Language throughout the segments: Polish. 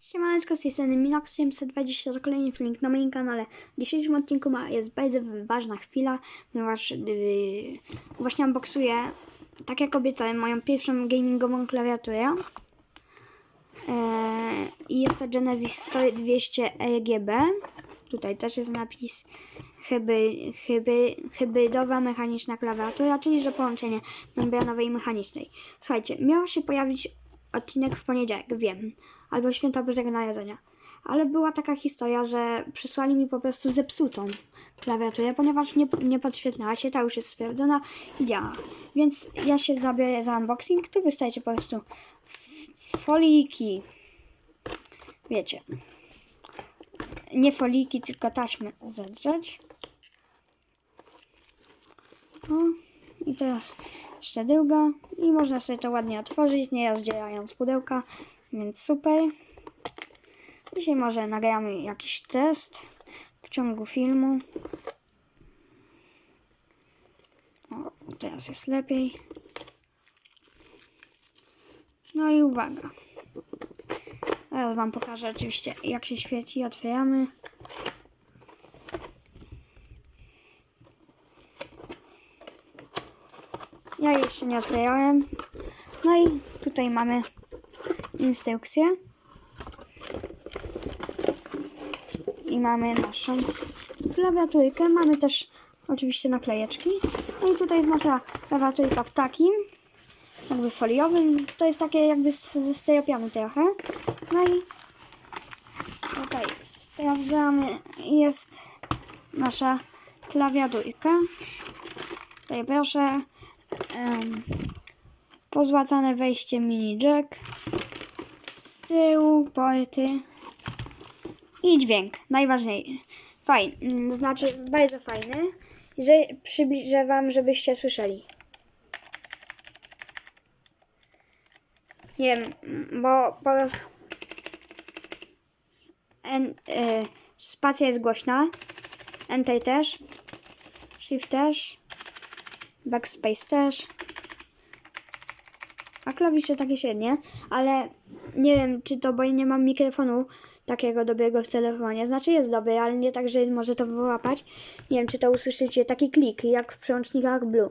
Siemaneczko, z tej strony Minox 720 to kolejny filmik na moim kanale. W dzisiejszym odcinku ma, jest bardzo ważna chwila, ponieważ yy, właśnie unboxuję, tak jak obiecałem, moją pierwszą gamingową klawiaturę. Eee, I jest to Genesis 10200 RGB. Tutaj też jest napis hyby, hyby, hybrydowa mechaniczna klawiatura, czyli że połączenie membranowej i mechanicznej. Słuchajcie, miał się pojawić odcinek w poniedziałek, wiem, albo święta Bożego Narodzenia. Ale była taka historia, że przysłali mi po prostu zepsutą klawiaturę, ponieważ nie, nie podświetlała się, ta już jest sprawdzona i działa. Więc ja się zabiorę za unboxing, tu wystajecie po prostu foliki. Wiecie. Nie foliki, tylko taśmy zedrzeć. No i teraz jeszcze druga i można sobie to ładnie otworzyć, nie rozdzierając pudełka, więc super. Dzisiaj może nagramy jakiś test w ciągu filmu. O, teraz jest lepiej. No i uwaga. Teraz Wam pokażę oczywiście jak się świeci. Otwieramy. Ja jeszcze nie otwierałem. No i tutaj mamy instrukcję. I mamy naszą klawiaturkę. Mamy też oczywiście naklejeczki. No i tutaj jest nasza klawiaturka w takim jakby foliowym. To jest takie jakby ze stereopianu trochę. No i tutaj sprawdzamy. Jest nasza klawiaturka. Tutaj proszę. Um, pozłacane wejście mini jack. Z tyłu porty. I dźwięk. Najważniejszy. Fajny. Znaczy bardzo fajny. Że przybliżę wam, żebyście słyszeli. Nie wiem, bo po prostu en, y, spacja jest głośna, Enter też, Shift też, Backspace też, a klawisze takie średnie, ale nie wiem czy to, bo ja nie mam mikrofonu takiego dobrego w telefonie, znaczy jest dobry, ale nie tak, że może to wyłapać. Nie wiem czy to usłyszycie, taki klik jak w przełącznikach Blue.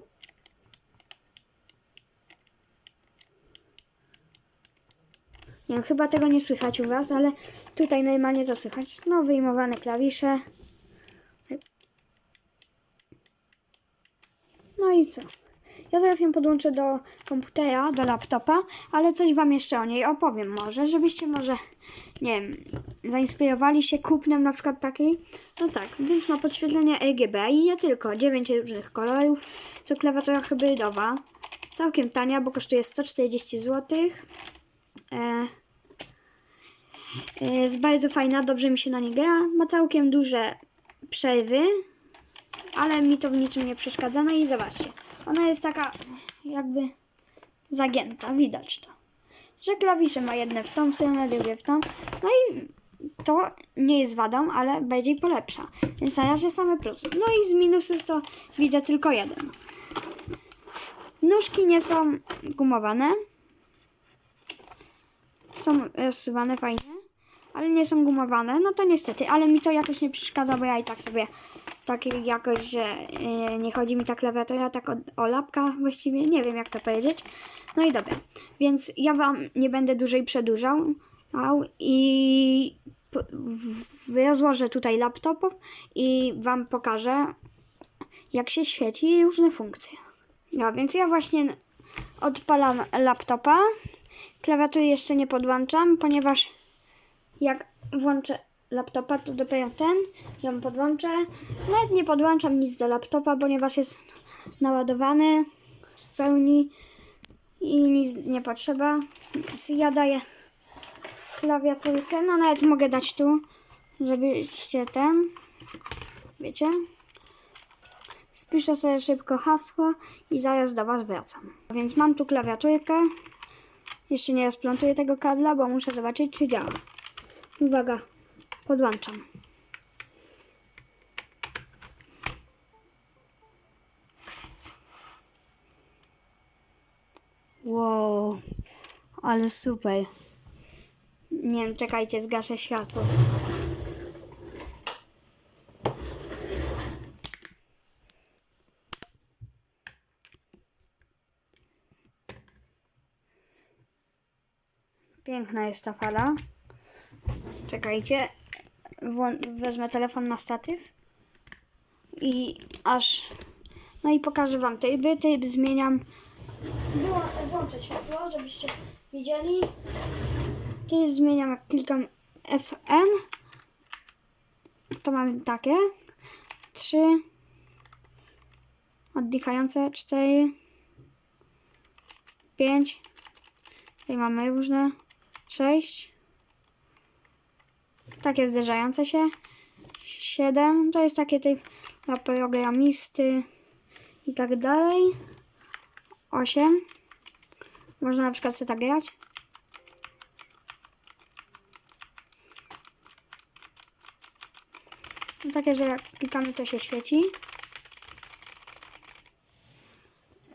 Nie wiem, chyba tego nie słychać u Was, ale tutaj normalnie to słychać. No, wyjmowane klawisze. No i co? Ja zaraz ją podłączę do komputera, do laptopa, ale coś Wam jeszcze o niej opowiem może, żebyście może, nie wiem, zainspirowali się kupnem na przykład takiej. No tak, więc ma podświetlenie RGB i nie tylko, 9 różnych kolorów, co klawiatura hybrydowa. Całkiem tania, bo kosztuje 140 zł. E, e, jest bardzo fajna, dobrze mi się na nie gra. Ma całkiem duże przerwy, ale mi to w niczym nie przeszkadza. No i zobaczcie, ona jest taka jakby zagięta, widać to. Że klawisze ma jedne w tą stronę, drugie w tą. No i to nie jest wadą, ale bardziej polepsza. Więc na razie same plusy. No i z minusów to widzę tylko jeden. Nóżki nie są gumowane są rozsuwane fajnie, ale nie są gumowane, no to niestety, ale mi to jakoś nie przeszkadza, bo ja i tak sobie tak jakoś, że yy, nie chodzi mi ta klawiatura, tak o, o lapka właściwie, nie wiem jak to powiedzieć. No i dobra, więc ja Wam nie będę dłużej przedłużał i rozłożę tutaj laptopów i Wam pokażę jak się świeci różne funkcje. No więc ja właśnie odpalam laptopa. Klawiatury jeszcze nie podłączam, ponieważ jak włączę laptopa, to dopiero ten ją podłączę. Nawet nie podłączam nic do laptopa, ponieważ jest naładowany w pełni i nic nie potrzeba. Więc ja daję klawiaturkę, no nawet mogę dać tu, żebyście ten, wiecie, Wpiszę sobie szybko hasło i zaraz do Was wracam. Więc mam tu klawiaturkę. Jeszcze nie rozplątuję tego kabla, bo muszę zobaczyć, czy działa. Uwaga, podłączam. Wow, ale super. Nie wiem, czekajcie, zgaszę światło. Piękna jest ta fala. Czekajcie. Wezmę telefon na statyw. I aż... No i pokażę wam tryby. Tryb zmieniam. Wyłą- Włączę światło, żebyście widzieli. Tryb zmieniam jak klikam FN. To mamy takie. Trzy. Oddychające. Cztery. Pięć. Tutaj mamy różne. Sześć. Takie zderzające się. Siedem. To jest takie typ dla programisty i tak dalej. Osiem. Można na przykład sobie tak grać. No takie, że jak klikamy to się świeci.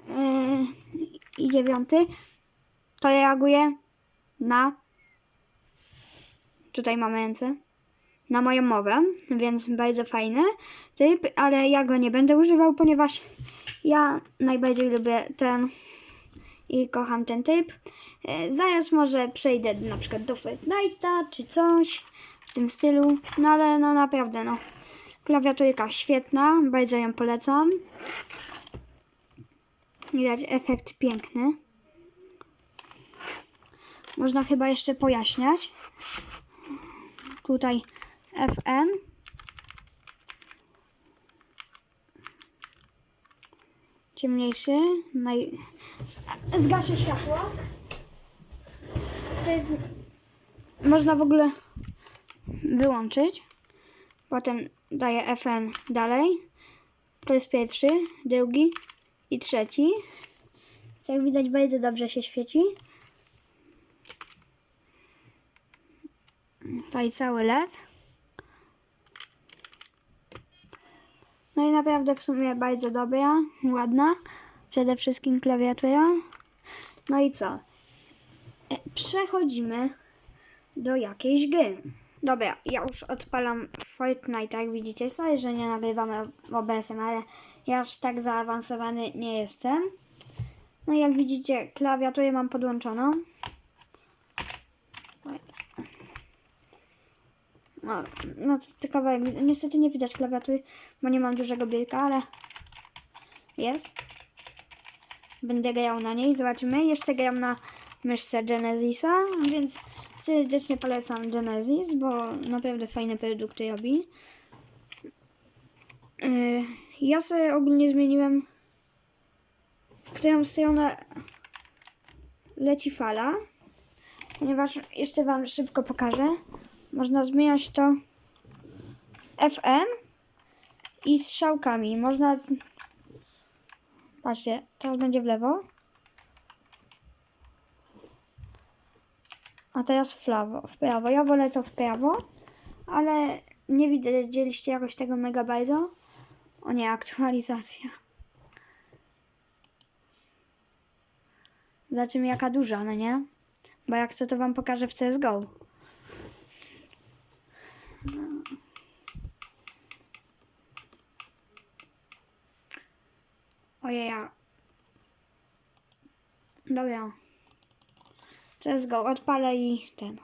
Yy, I dziewiąty to reaguje na tutaj mamy ręce na moją mowę, więc bardzo fajny typ, ale ja go nie będę używał, ponieważ ja najbardziej lubię ten i kocham ten typ. E, Zaraz może przejdę na przykład do Fortnite'a czy coś w tym stylu, no ale no naprawdę no. Klawiaturka świetna, bardzo ją polecam. Widać efekt piękny. Można chyba jeszcze pojaśniać. Tutaj FN. Ciemniejszy. Naj... Zgaszę światło. To jest... Można w ogóle wyłączyć. Potem daję FN dalej. To jest pierwszy, drugi i trzeci. Co jak widać bardzo dobrze się świeci. Tutaj cały LED. No i naprawdę w sumie bardzo dobra, ładna. Przede wszystkim klawiatura. No i co? E, Przechodzimy do jakiejś gry. Dobra, ja już odpalam Fortnite, jak widzicie. Sorry, że nie nagrywamy OBS-em, ale ja aż tak zaawansowany nie jestem. No i jak widzicie, klawiaturę mam podłączoną. No, no to, kawałek. Niestety nie widać klawiatury, bo nie mam dużego biurka, ale jest. Będę grał na niej, zobaczymy. Jeszcze gram na myszce Genesisa, więc serdecznie polecam Genesis, bo naprawdę fajne produkty robi. Yy, ja sobie ogólnie zmieniłem w którą stronę leci fala, ponieważ jeszcze Wam szybko pokażę. Można zmieniać to FN i strzałkami. Można. Patrzcie, teraz będzie w lewo. A teraz w prawo. W prawo. Ja wolę to w prawo, ale nie widzieliście jakoś tego mega bardzo. O nie, aktualizacja. Zobaczymy jaka duża, no nie? Bo jak chcę to wam pokażę w CSGO. Ojeja. Dobra. CSGO odpalę i ten.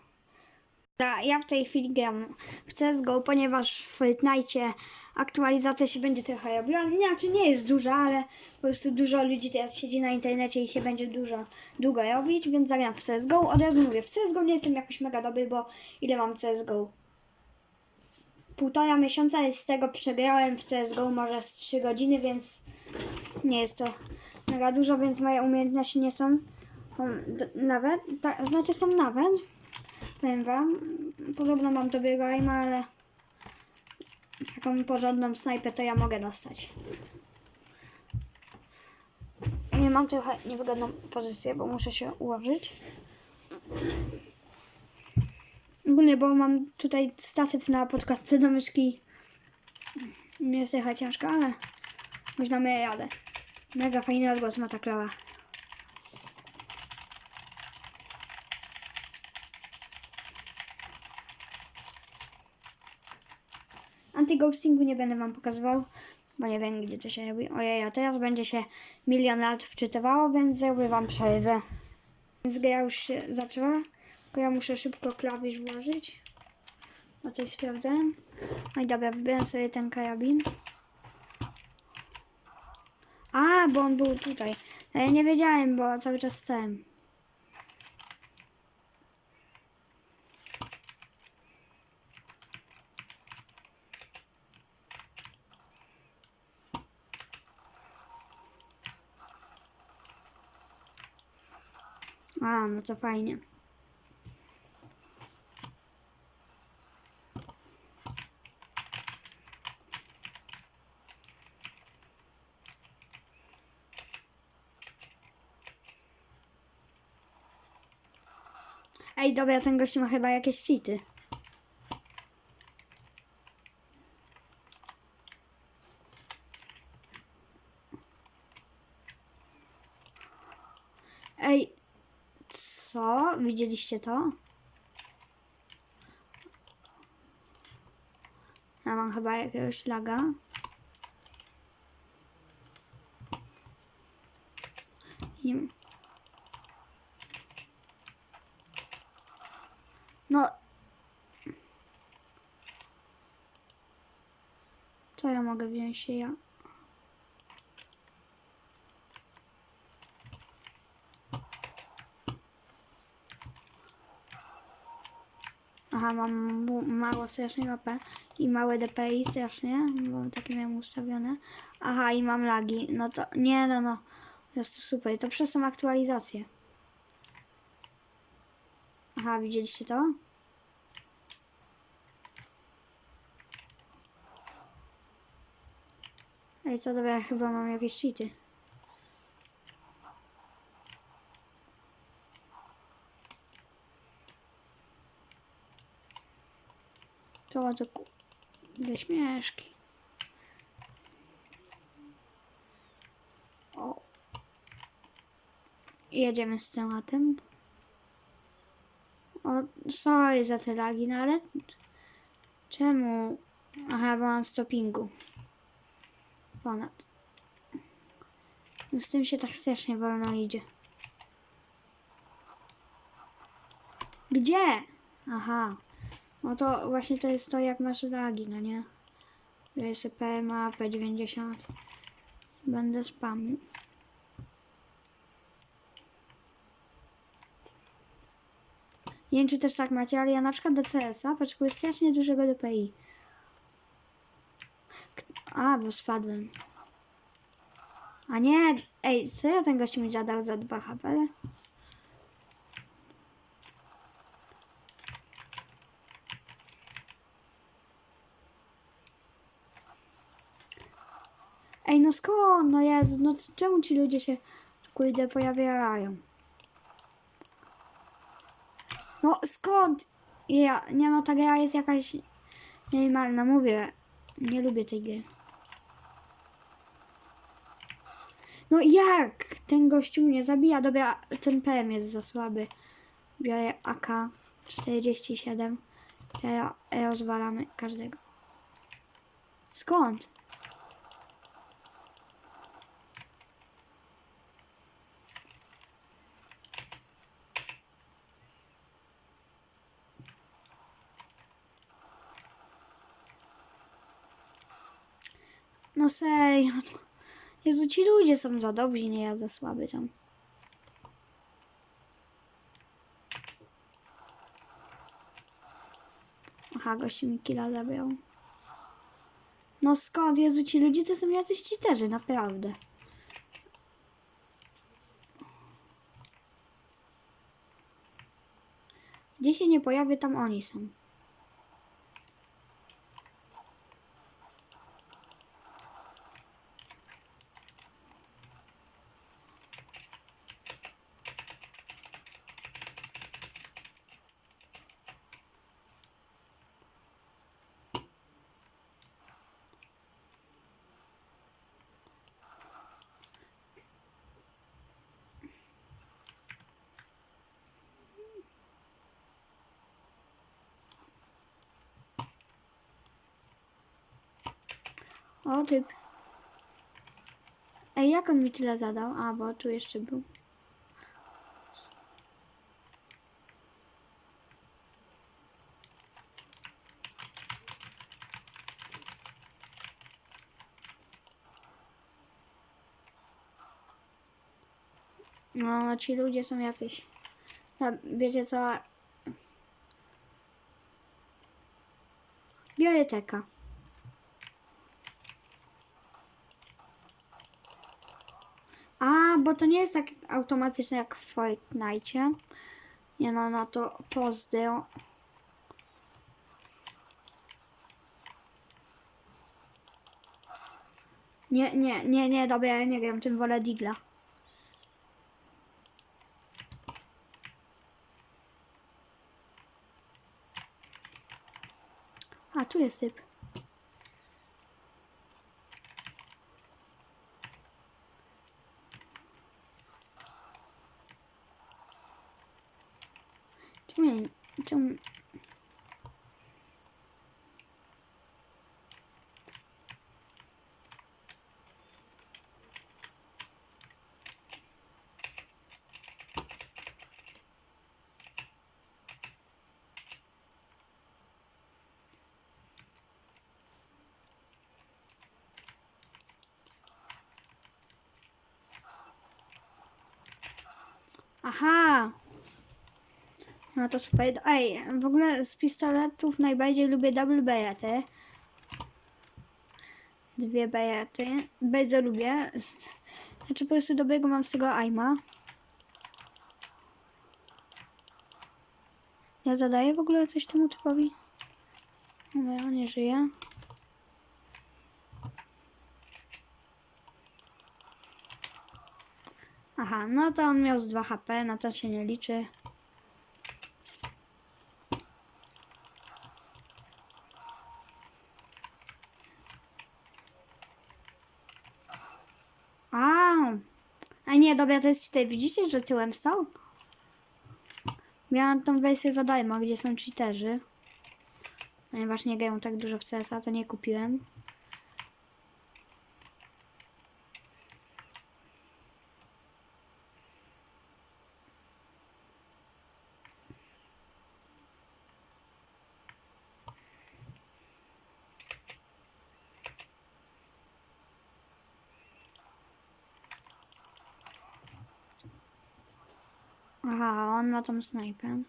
Ja- w tej chwili gram w CSGO, ponieważ w Fortnite aktualizacja się będzie trochę robiła. Znaczy nie jest duża, ale po prostu dużo ludzi teraz siedzi na internecie i się będzie dużo długo robić, więc zagram w CSGO. Od razu mówię, w CSGO nie jestem jakoś mega dobry, bo ile mam CSGO? Półtora miesiąca i z tego przegrałem w CSGO może z 3 godziny, więc nie jest to mega dużo, więc moje umiejętności nie są nawet, ta, znaczy są nawet, powiem wam, podobno mam dobrego aima, ale taką porządną snajpę to ja mogę dostać. Nie mam trochę niewygodną pozycję, bo muszę się ułożyć ogólnie, bo mam tutaj statyw na podcastce do myszki. Mnie słychać ciężko, ale można ja jadę. Mega fajny odgłos ma ta klawa. Antyghostingu nie będę wam pokazywał, bo nie wiem gdzie to się robi. Ojej, a teraz będzie się milion lat wczytywało, więc zrobię wam przerwę. Więc gra już się zaczęła ja muszę szybko klawisz włożyć. Bo coś sprawdzałem. No i dobra, wybieram sobie ten karabin. A, bo on był tutaj. No ja nie wiedziałem, bo cały czas stałem. A, no to fajnie. Ej, dobra, ten gość ma chyba jakieś cheaty. Ej, co? Widzieliście to? Ja mam chyba jakiegoś laga. Nie. No. Co ja mogę wziąć się ja? Aha, mam mało strasznie AP i małe DPI strasznie, bo takie miałem ustawione. Aha, i mam lagi. No to, nie no, no. Jest to super. To przez tą aktualizację. Aha, widzieliście to? Ej, co dobra, chyba mam jakieś cheaty. To ku... Ze śmieszki. O. Jedziemy z tematem. Sorry za te lagi, no ale... Czemu? Aha, bo mam stoppingu. Ponad. No z tym się tak strasznie wolno idzie. Gdzie? Aha. No to właśnie to jest to, jak masz lagi, no nie? WSP ma P90. Będę spamił. Nie wiem, czy też tak macie, ale ja na przykład do CS-a potrzebuję strasznie dużego DPI. A, bo spadłem. A nie, ej, serio ten gość mi zadał za 2 HP? Ej, no skąd? No Jezu, no czemu ci ludzie się kurde pojawiają? No skąd? Ja, nie no, ta gra jest jakaś nienormalna, mówię. Nie lubię tej gry. No jak? Ten gościu mnie zabija. Dobra, ten PM jest za słaby. Biorę AK-47. Teraz rozwalamy każdego. Skąd? Serio. Jezu, ci ludzie są za dobrzy, nie ja za słaby tam. Aha, gościu mi killa zabrał. No skąd? Jezu, ci ludzie to są jacyś cheaterzy, naprawdę. Gdzie się nie pojawię, tam oni są. O, typ. Ej, jak on mi tyle zadał? A, bo tu jeszcze był. No, ci ludzie są jacyś. Ja, wiecie co? Biblioteka. A, bo to nie jest tak automatyczne jak w Fortnite. Nie no, no to pozdro. Nie, nie, nie, nie, dobra, ja nie gram, tym wolę Digla. A, tu jest typ. Czemu, nie- czemu... Aha! No to super. Ej, w ogóle z pistoletów najbardziej lubię double berety. Dwie berety. Bardzo lubię. Znaczy po prostu dobrego mam z tego aima. Ja zadaję w ogóle coś temu typowi? No, on nie żyje. Aha, no to on miał z 2 HP, no to się nie liczy. A, a nie, dobra, to jest tutaj, widzicie, że tyłem stał? Miałam tą wersję za darmo, gdzie są cheaterzy. Ponieważ nie grają tak dużo w CS-a, to nie kupiłem. On ma tą snajpę.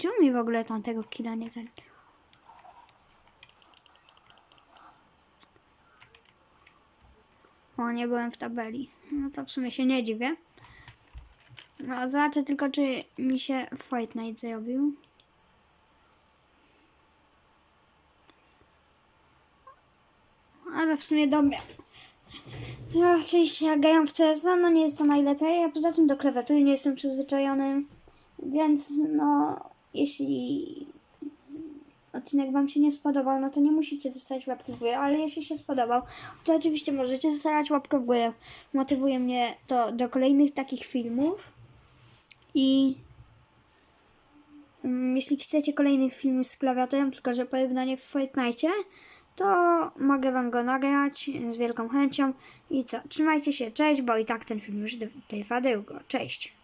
Czemu mi w ogóle tamtego killa nie? O, nie byłem w tabeli. No to w sumie się nie dziwię. No, zobaczę tylko, czy mi się Fortnite zrobił. Ale w sumie dobra. To oczywiście jak gram w CS, no nie jest to najlepiej, a poza tym do klawiatury nie jestem przyzwyczajony. Więc no, jeśli odcinek Wam się nie spodobał, no to nie musicie zostawiać łapki w górę, ale jeśli się spodobał, to oczywiście możecie zostawiać łapkę w górę. Motywuje mnie to do kolejnych takich filmów. I mm, jeśli chcecie kolejny film z klawiaturą, tylko że porównanie w Fortnite, to mogę Wam go nagrać z wielką chęcią. I co, trzymajcie się, cześć, bo i tak ten film już trwa długo. Cześć.